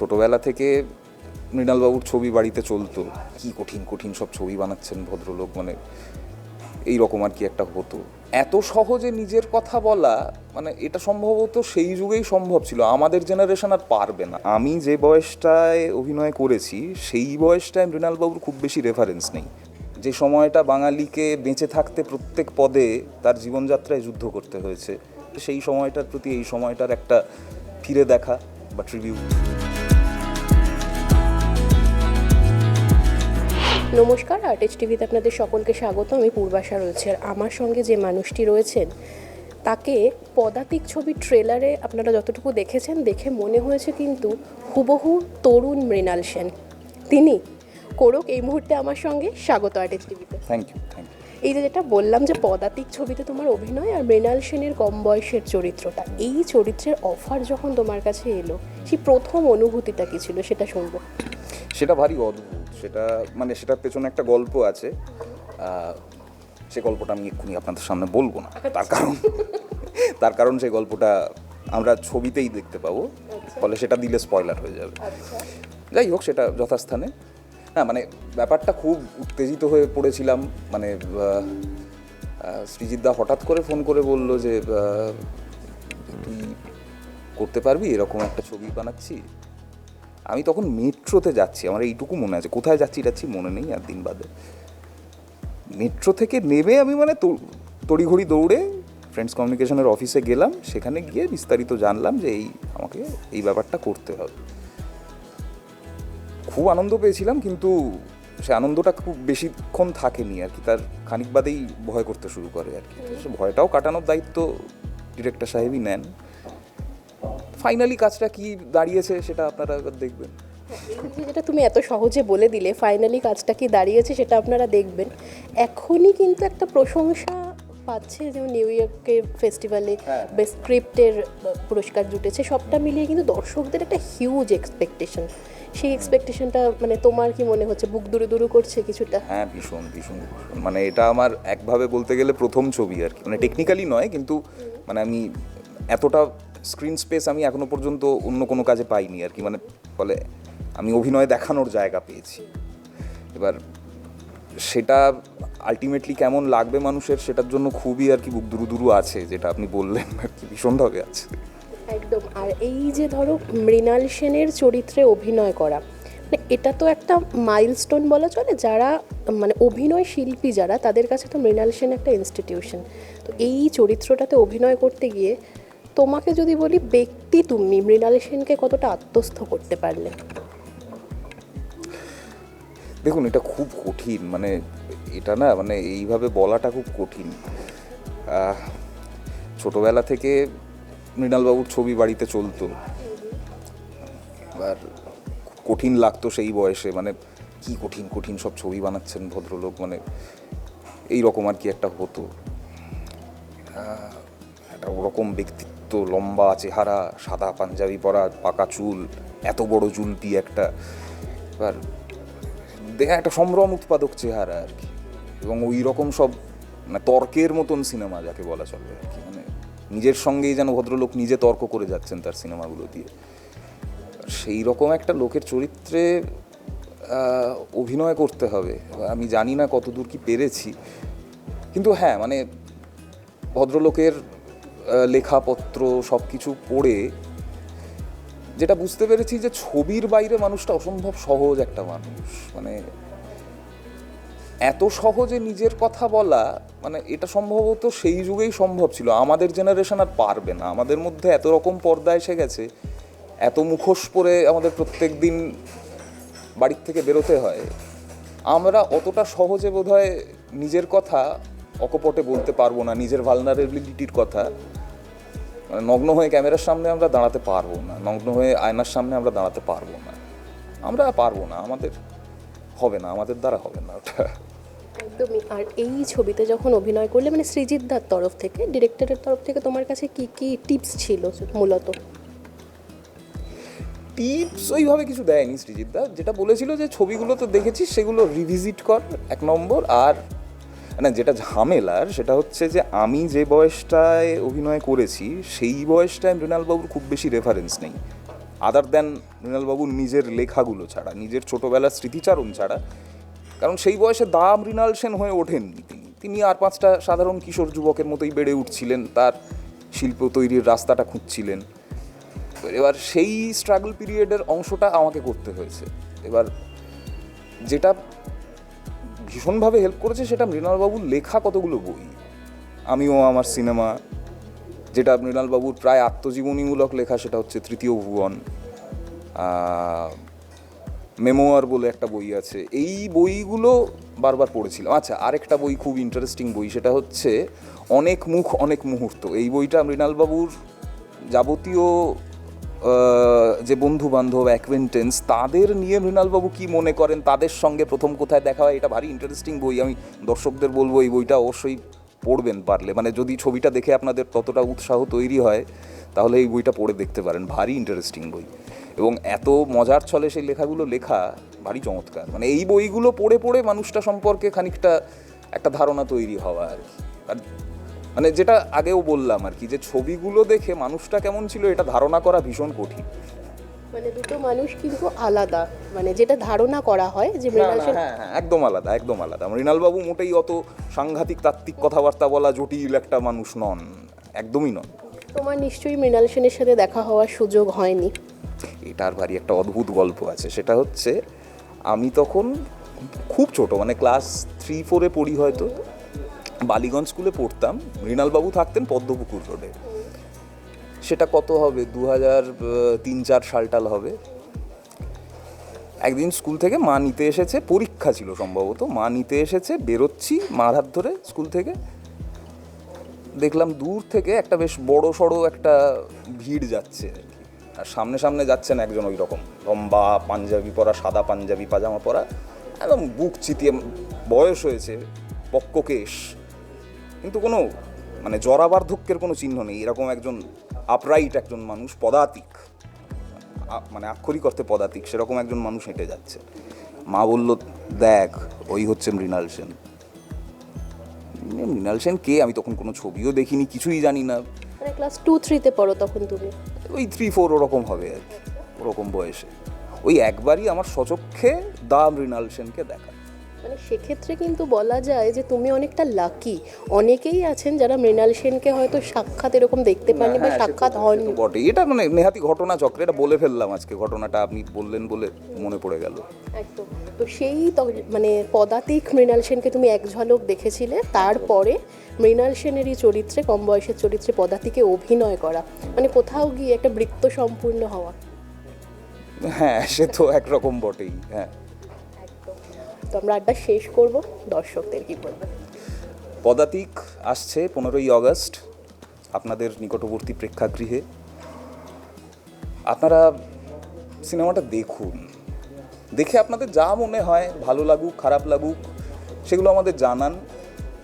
ছোটবেলা থেকে মৃণালবাবুর ছবি বাড়িতে চলতো। কি কঠিন কঠিন সব ছবি বানাচ্ছেন ভদ্রলোক মানে এই রকম আর কি একটা হতো। এত সহজে নিজের কথা বলা মানে এটা সম্ভবত সেই যুগেই সম্ভব ছিল। আমাদের জেনারেশন আর পারবে না। আমি যে বয়সটায় অভিনয় করেছি, সেই বয়সটায় মৃণালবাবুর খুব বেশি রেফারেন্স নেই। যে সময়টা বাঙালিকে বেঁচে থাকতে প্রত্যেক পদে তার জীবনযাত্রায় যুদ্ধ করতে হয়েছে, সেই সময়টার প্রতি এই সময়টার একটা ফিরে দেখা বা ট্রিবিউট নমস্কার আর্টেজ টিভিতে আপনাদের সকলকে স্বাগত আমি পূর্বাশা রয়েছে। আর আমার সঙ্গে যে মানুষটি রয়েছেন তাকে পদাতিক ছবির ট্রেলারে আপনারা যতটুকু দেখেছেন দেখে মনে হয়েছে কিন্তু হুবহু তরুণ মৃণাল সেন। তিনি কোরক এই মুহূর্তে আমার সঙ্গে। স্বাগত আর্টেজ টিভিতে থ্যাংক ইউ থ্যাংক ইউ এই যে যেটা বললাম যে পদাতিক ছবিতে তোমার অভিনয় আর মৃণাল সেনের কম বয়সের চরিত্রটা এই চরিত্রের অফার যখন তোমার কাছে এলো সেই প্রথম অনুভূতিটা কি ছিল সেটা শুনব। সেটা ভারী অদ্ভুত। সেটা মানে সেটার পেছনে একটা গল্প আছে। সে গল্পটা আমি এক্ষুনি আপনাদের সামনে বলব না। তার কারণ তার কারণ সেই গল্পটা আমরা ছবিতেই দেখতে পাবো। ফলে সেটা দিলে স্পয়লার হয়ে যাবে। যাই হোক সেটা যথাস্থানে। হ্যাঁ মানে ব্যাপারটা খুব উত্তেজিত হয়ে পড়েছিলাম। মানে সৃজিতদা হঠাৎ করে ফোন করে বলল যে তুই করতে পারবি? এরকম একটা ছবি বানাচ্ছি? আমি তখন মেট্রোতে যাচ্ছি আমার এইটুকু মনে আছে। কোথায় যাচ্ছি যাচ্ছি মনে নেই আর দিন বাদে। মেট্রো থেকে নেমে আমি মানে তড়িঘড়ি দৌড়ে ফ্রেন্ডস কমিউনিকেশনের অফিসে গেলাম সেখানে গিয়ে বিস্তারিত জানলাম যে এই আমাকে এই ব্যাপারটা করতে হবে। খুব আনন্দ পেয়েছিলাম কিন্তু সে আনন্দটা খুব বেশিক্ষণ থাকেনি আর কি তার খানিক বাদেই ভয় করতে শুরু করে আর কি। সে ভয়টাও কাটানোর দায়িত্ব ডিরেক্টর সাহেবই নেন। ফাইনালি কাজটা কি দাঁড়িয়েছে সেটা আপনারা দেখবেন। এই যেটা তুমি এত সহজে বলে দিলে ফাইনালি কাজটা কি দাঁড়িয়েছে সেটা আপনারা দেখবেন। এখনই কিন্তু একটা প্রশংসা পাচ্ছে যেমন নিউ ইয়র্কের ফেস্টিভ্যালে। বেস্ট স্ক্রিপ্টের পুরস্কার জুটেছে। সবটা মিলিয়ে কিন্তু দর্শকদের একটা হিউজ এক্সপেকটেশন সেই এক্সপেকটেশনটা মানে তোমার কি মনে হচ্ছে? বুক দুরু দুরু করছে কিছুটা? হ্যাঁ ভীষণ ভীষণ ভীষণ। মানে এটা আমার একভাবে বলতে গেলে প্রথম ছবি আর কি। মানে টেকনিক্যালি নয় কিন্তু মানে আমি এতটা স্ক্রিন স্পেস আমি এখনও পর্যন্ত অন্য কোনো কাজে পাইনি আর কি। মানে ফলে আমি অভিনয় দেখানোর জায়গা পেয়েছি। এবার সেটা আলটিমেটলি কেমন লাগবে মানুষের সেটার জন্য খুবই আর কি বুক দুরু দুরু আছে, যেটা আপনি বললেন, আর কি ভীষণভাবে আছে। একদম। আর এই যে ধরো মৃণাল সেনের চরিত্রে অভিনয় করা মানে এটা তো একটা মাইলস্টোন বলা চলে, যারা মানে অভিনয় শিল্পী যারা, তাদের কাছে তো মৃণাল সেন একটা ইনস্টিটিউশন তো এই চরিত্রটাতে অভিনয় করতে গিয়ে তোমাকে যদি বলি ব্যক্তি তুমি, মৃণাল সেনকে কতটা আত্মস্থ করতে পারলে? দেখুন, এটা খুব কঠিন মানে এটা না মানে এইভাবে বলাটা খুব কঠিন। ছোটবেলা থেকে মৃণালবাবুর ছবি বাড়িতে চলতো। খুব কঠিন লাগতো সেই বয়সে মানে কি কঠিন কঠিন সব ছবি বানাচ্ছেন ভদ্রলোক মানে এই রকম আর কি একটা হতো। একটা ওরকম ব্যক্তিত্ব লম্বা চেহারা, সাদা পাঞ্জাবি পরা, পাকা চুল, এত বড় জুলপি একটা। এবার দেখা, একটা সম্ভ্রম উৎপাদক চেহারা আর কি। এবং ওই রকম সব মানে তর্কের মতন সিনেমা যাকে বলা চলে আর কি। মানে নিজের সঙ্গেই যেন ভদ্রলোক নিজে তর্ক করে যাচ্ছেন তার সিনেমাগুলো দিয়ে। সেই রকম একটা লোকের চরিত্রে অভিনয় করতে হবে। আমি জানি না কতদূর কি পেরেছি। কিন্তু হ্যাঁ মানে ভদ্রলোকের লেখাপত্র সব কিছু পড়ে, যেটা বুঝতে পেরেছি যে ছবির বাইরে মানুষটা অসম্ভব সহজ একটা মানুষ। মানে এত সহজে নিজের কথা বলা মানে এটা সম্ভবত সেই যুগেই সম্ভব ছিল। আমাদের জেনারেশন আর পারবে না। আমাদের মধ্যে এত রকম পর্দা এসে গেছে, এত মুখোশ পরে আমাদের প্রত্যেক দিন বাড়ির থেকে বেরোতে হয়। আমরা অতটা সহজে বোধহয় নিজের কথা অকপটে বলতে পারব না, নিজের ভালনারেবিলিটির কথা। মানে নগ্ন হয়ে ক্যামেরার সামনে আমরা দাঁড়াতে পারব না নগ্ন হয়ে আয়নার সামনে আমরা দাঁড়াতে পারব না। আমরা পারব না আমাদের হবে না আমাদের দ্বারা হবে না ওটা। একদমই। আর এই ছবিতে যখন অভিনয় করলে মানে সৃজিত দার তরফ থেকে ডিরেক্টরের তরফ থেকে তোমার কাছে কি কি টিপস ছিল মূলত? টিপস ওইভাবে কিছু দেয়নি সৃজিতদা যেটা বলেছিল যে ছবিগুলো তো দেখেছিস সেগুলো রিভিজিট কর এক নম্বর। আর না যেটা ঝামেলার সেটা হচ্ছে যে আমি যে বয়সটায় অভিনয় করেছি, সেই বয়সটায় মৃণালবাবুর খুব বেশি রেফারেন্স নেই। আদার দেন মৃণালবাবুর নিজের লেখাগুলো ছাড়া, নিজের ছোটোবেলার স্মৃতিচারণ ছাড়া। কারণ সেই বয়সে দা মৃণাল সেন হয়ে ওঠেননি তিনি। তিনি আর পাঁচটা সাধারণ কিশোর যুবকের মতোই বেড়ে উঠছিলেন, তার শিল্প তৈরির রাস্তাটা খুঁজছিলেন। এবার সেই স্ট্রাগল পিরিয়ডের অংশটা আমাকে করতে হয়েছে। এবার যেটা ভীষণভাবে হেল্প করেছে সেটা মৃণালবাবুর লেখা কতগুলো বই। আমিও আমার সিনেমা যেটা মৃণালবাবুর প্রায় আত্মজীবনীমূলক লেখা সেটা হচ্ছে তৃতীয় ভুবন মেমোয়ার বলে একটা বই আছে। এই বইগুলো বারবার পড়েছিলাম। আচ্ছা আরেকটা বই খুব ইন্টারেস্টিং বই সেটা হচ্ছে অনেক মুখ অনেক মুহূর্ত। এই বইটা মৃণালবাবুর যাবতীয় যে বন্ধু বান্ধব অ্যাকোয়েন্টেন্স তাদের নিয়ে মৃণালবাবু কি মনে করেন? তাদের সঙ্গে প্রথম কোথায় দেখা হয়? এটা ভারী ইন্টারেস্টিং বই। আমি দর্শকদের বলব, এই বইটা অবশ্যই পড়বেন পারলে। মানে যদি ছবিটা দেখে আপনাদের ততটা উৎসাহ তৈরি হয়, তাহলে এই বইটা পড়ে দেখতে পারেন। ভারী ইন্টারেস্টিং বই। এবং এত মজার ছলে সেই লেখাগুলো লেখা ভারী চমৎকার। মানে এই বইগুলো পড়ে পড়ে মানুষটা সম্পর্কে খানিকটা একটা ধারণা তৈরি হওয়া আর কি। আর মানে যেটা আগেও বললাম আর কি যে ছবিগুলো দেখে মানুষটা কেমন ছিল এটা ধারণা করা ভীষণ কঠিন। মানে দুটো মানুষ কিন্তু আলাদা মানে যেটা ধারণা করা হয় যে মৃণাল সেন হ্যাঁ হ্যাঁ একদম আলাদা একদম আলাদা। মৃণালবাবু মোটেই অত সাংঘাতিক তাত্ত্বিক কথাবার্তা বলা জটিল একটা মানুষ নন একদমই নন। তোমার নিশ্চয়ই মৃণাল সেনের সাথে দেখা হওয়ার সুযোগ হয়নি। এটার ভারী একটা অদ্ভুত গল্প আছে সেটা হচ্ছে আমি তখন খুব ছোট মানে ক্লাস থ্রি ফোরে পড়ি হয়তো। বালিগঞ্জ স্কুলে পড়তাম, মৃণালবাবু থাকতেন পদ্মপুকুর রোডে। সেটা কত হবে? দু হাজার তিন চার সালটাল হবে। একদিন স্কুল থেকে মা নিতে এসেছে, পরীক্ষা ছিল সম্ভবত। মা নিতে এসেছে, বেরোচ্ছি মার হাত ধরে স্কুল থেকে। দেখলাম দূর থেকে একটা বেশ বড় সড়ো একটা ভিড় যাচ্ছে আর সামনে সামনে যাচ্ছেন একজন ওই রকম লম্বা পাঞ্জাবি পরা, সাদা পাঞ্জাবি পাজামা পরা, একদম বুক চিতিয়ে বয়স হয়েছে পক্ককেশ কিন্তু কোনো মানে জরাবার্ধক্যের কোনো চিহ্ন নেই। এরকম একজন আপরাইট একজন মানুষ পদাতিক মানে আক্ষরিক অর্থে পদাতিক সেরকম একজন মানুষ হেঁটে যাচ্ছে। মা বলল দেখ ওই হচ্ছে মৃণাল সেন। মৃণাল সেন কে? আমি তখন কোনো ছবিও দেখিনি কিছুই জানি না। ক্লাস টু থ্রিতে পড়ো তখন তুমি? ওই থ্রি ফোর ওরকম হবে আর কি ওরকম বয়সে। ওই একবারই আমার সচক্ষে দা মৃণাল সেনকে দেখা। সেক্ষেত্রে কিন্তু বলা যায় যে তুমি অনেকটা লাকি অনেকেই আছেন যারা মৃণাল সেনকে হয়তো সাক্ষাৎ এরকম দেখতে পাননি বা হ্যাঁ, সাক্ষাৎ হয়নি বটে এটা মানে নেহাতি ঘটনা চক্রে এটা বলে ফেললাম আজকে ঘটনাটা আপনি বললেন বলে মনে পড়ে গেল। একদম। তো সেই মানে পদাতিক মৃণাল সেনকে তুমি এক ঝলক দেখেছিলে তারপরে মৃণাল সেনেরই চরিত্রে কম বয়সের চরিত্রে পদাতিকে অভিনয় করা। মানে কোথাও গিয়ে একটা বৃত্ত সম্পূর্ণ হওয়া। হ্যাঁ সে তো একরকম বটেই হ্যাঁ। তো আমরা আড্ডা শেষ করব। দর্শকদের কি পদাতিক আসছে পনেরোই আগস্ট, আপনাদের নিকটবর্তী প্রেক্ষাগৃহে। আপনারা সিনেমাটা দেখুন। দেখে আপনাদের যা মনে হয়, ভালো লাগুক, খারাপ লাগুক, সেগুলো আমাদের জানান।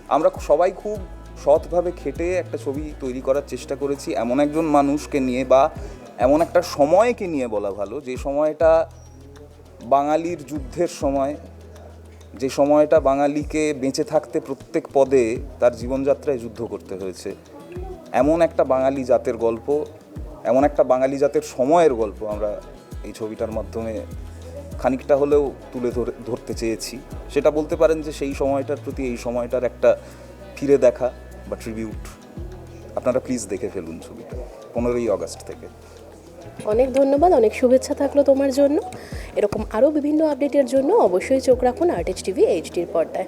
আমরা সবাই খুব সৎভাবে খেটে একটা ছবি তৈরি করার চেষ্টা করেছি। এমন একজন মানুষকে নিয়ে বা এমন একটা সময়কে নিয়ে বলা ভালো। যে সময়টা বাঙালির যুদ্ধের সময়, যে সময়টা বাঙালিকে বেঁচে থাকতে প্রত্যেক পদে তার জীবনযাত্রায় যুদ্ধ করতে হয়েছে। এমন একটা বাঙালি জাতের গল্প, এমন একটা বাঙালি জাতের সময়ের গল্প আমরা এই ছবিটার মাধ্যমে খানিকটা হলেও তুলে ধরে, ধরতে চেয়েছি। সেটা বলতে পারেন যে সেই সময়টার প্রতি এই সময়টার একটা ফিরে দেখা বা ট্রিবিউট। আপনারা প্লিজ দেখে ফেলুন ছবিটা, পনেরোই আগস্ট থেকে। অনেক ধন্যবাদ, অনেক শুভেচ্ছা থাকল তোমার জন্য। এরকম আরও বিভিন্ন আপডেটের জন্য অবশ্যই চোখ রাখুন আর্টিস্ট টিভি এইচডির পর্দায়।